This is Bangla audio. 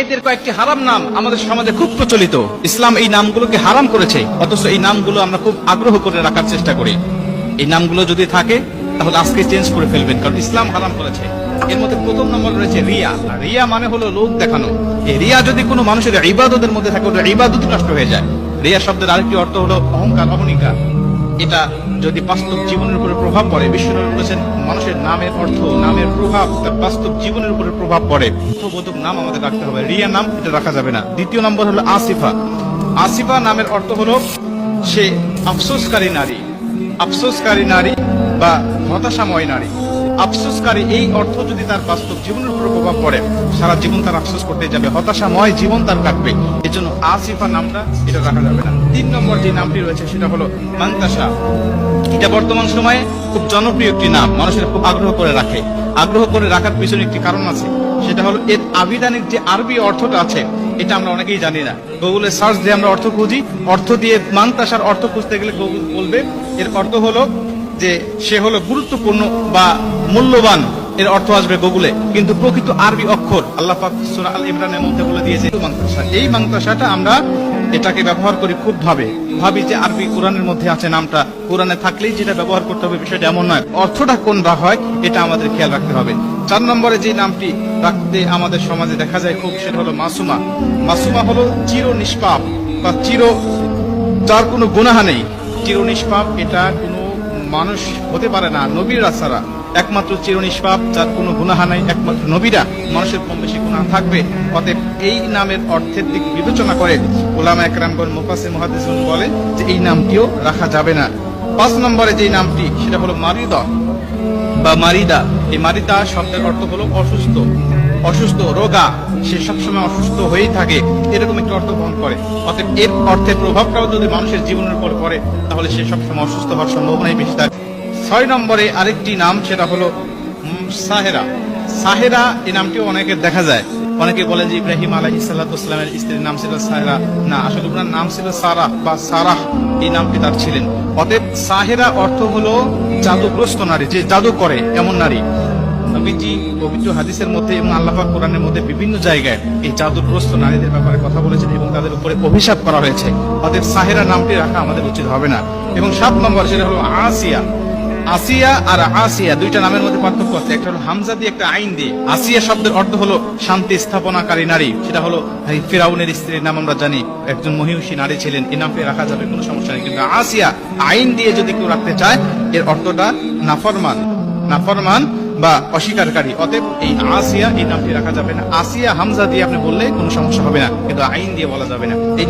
মেয়েদের কয়েকটি হারাম নাম আমাদের সমাজে খুব প্রচলিত। ইসলাম এই নামগুলোকে হারাম করেছে, অথচ এই নামগুলো আমরা খুব আগ্রহ করে রাখার চেষ্টা করি। এই নামগুলো যদি থাকে, তাহলে আজকে চেঞ্জ করে ফেলবেন, কারণ ইসলাম হারাম করেছে। এর মধ্যে প্রথম নম্বর রয়েছে রিয়া। রিয়া মানে হলো লোক দেখানো। এই রিয়া যদি কোনো মানুষের ইবাদতের মধ্যে থাকে, ওটা ইবাদত নষ্ট হয়ে যায়। রিয়া শব্দের আরেকটি অর্থ হলো অহংকার, অহনিকা। এটা যদি বাস্তব জীবনের উপরে প্রভাব পড়ে, বিশ্বনবী বলেছেন, মানুষের নামের অর্থ, নামের প্রভাব তার বাস্তব জীবনের উপরে প্রভাব পড়ে। অর্থবোধক নাম আমাদের রাখতে হবে। রিয়া নাম এটা রাখা যাবে না। দ্বিতীয় নম্বর হলো আসিফা। আসিফা নামের অর্থ হলো সে আফসোসকারী নারী। আফসোসকারী নারী বা হতাশাময় নারী। আফসোসকারী, এই অর্থ যদি তার বাস্তব জীবনের উপর প্রভাব পড়ে, সারা জীবন তার আফসোস করতে যাবে। হতাশাময় জীবন তার কাটবে। এর জন্য আসিফা নামটা, এটা রাখা যাবে না। তিন নম্বর যে নামটি রয়েছে, সেটা হলো মান্তাসা। এটা বর্তমান সময়ে খুব জনপ্রিয় একটি নাম। মানুষের খুব আগ্রহ করে রাখে। আগ্রহ করে রাখার পিছনে একটি কারণ আছে। সেটা হলো, এর আবিধানিক যে আরবি অর্থটা আছে, এটা আমরা অনেকেই জানি না। গুগলে সার্চ দিয়ে আমরা অর্থ খুঁজি। অর্থ দিয়ে মান্তাসার অর্থ খুঁজতে গেলে গুগল বলবে। এর অর্থ হলো যে সে হলো গুরুত্বপূর্ণ বা মূল্যবান, এর অর্থ আসবে গুগলে। কিন্তু প্রকৃত আরবি অক্ষর আল্লাহ সূরা আল ইমরানের মধ্যে বলে দিয়েছে মাংতাসা এই মাংতাসাটা আমরা এটাকে ব্যবহার করি খুব ভাবে। ভাবি যে আরবি কোরআনের মধ্যে আছে নামটা। কোরআনে থাকলেই যেটা ব্যবহার করতে হবে বিষয়টা এমন নয়। অর্থটা কোনটা হয়, এটা আমাদের খেয়াল রাখতে হবে। চার নম্বরে যে নামটি রাখতে আমাদের সমাজে দেখা যায় খুব, সেটা হলো মাসুমা। মাসুমা হলো চির নিষ্পাপ বা চির, যার কোনো গুনাহা নেই। চির নিষ্পাপ এটা মানুষ হতে পারে না, নবীরা ছাড়া। একমাত্র চির নিষ্পাপ যার কোনো গুনাহা নাই, একমাত্র নবীরা। মানুষের কম বেশি গুনাহ থাকবে। অতএব এই নামের অর্থের দিক বিবেচনা করে ওলামা একরামগণ মুফাসে মহাদিসুন বলে যে এই নামটিও রাখা যাবে না। পাঁচ নম্বরে যে নামটি, সেটা হলো মারিদা। বা মারিদা। এই মারিদা শব্দের অর্থ হলো অসুস্থ। অসুস্থ, রোগা, সে সবসময় অসুস্থ হয়েই থাকে, এরকম একটি অর্থ বহন করে। অতএব এর অর্থের প্রভাবটাও যদি মানুষের জীবনের উপর পড়ে, তাহলে সে সবসময় অসুস্থ হওয়ার সম্ভাবনাই বেশি থাকে ছয় নম্বরে আরেকটি নাম, সেটা হলো সাহেরা। সাহেরা এই নামটিও অনেকের দেখা যায়। অনেকে বলেন যে ইব্রাহিম আলাহ ইসাল্লাতামের স্ত্রীর নাম ছিল সাহেরা। না, আসলে ওনার নাম ছিল সারা বা সারাহ, এই নামটি তার ছিলেন। অতএব সাহেরা অর্থ হলো জাদুগ্রস্ত নারী, যে জাদু করে, এমন নারী। নবীজি পবিত্র হাদিসের মধ্যে এবং আল্লাহ কোরআনের মধ্যে বিভিন্ন জায়গায় এই জাদুগ্রস্ত নারীদের ব্যাপারে কথা বলেছেন এবং তাদের উপরে অভিশাপ করা হয়েছে। অতএব সাহেরা নামটি রাখা আমাদের উচিত হবে না। এবং সাত নম্বর সেটা হলো আসিয়া। আসিয়া আর আসিয়া দুইটা নামের মধ্যে পার্থক্য আছে। একটা হলো হামজা দিয়ে একটা আইন দিয়ে। আসিয়া শব্দের অর্থ হলো শান্তি স্থাপনাকারী নারী। সেটা হলো ফেরাউনের স্ত্রীর নাম আমরা জানি। একজন মহিষী নারী ছিলেন। এই নামটি রাখা যাবে, কোনো সমস্যা নেই। কিন্তু আসিয়া আইন দিয়ে যদি কেউ রাখতে চায়, এর অর্থটা নাফরমান। নাফরমান বা অস্বীকারী। অতএব এই আসিয়া এই নামটি রাখা যাবে না। আসিয়া হামজা দিয়ে আপনি বললে কোনো সমস্যা হবে না। কিন্তু আইন দিয়ে বলা যাবে না। এই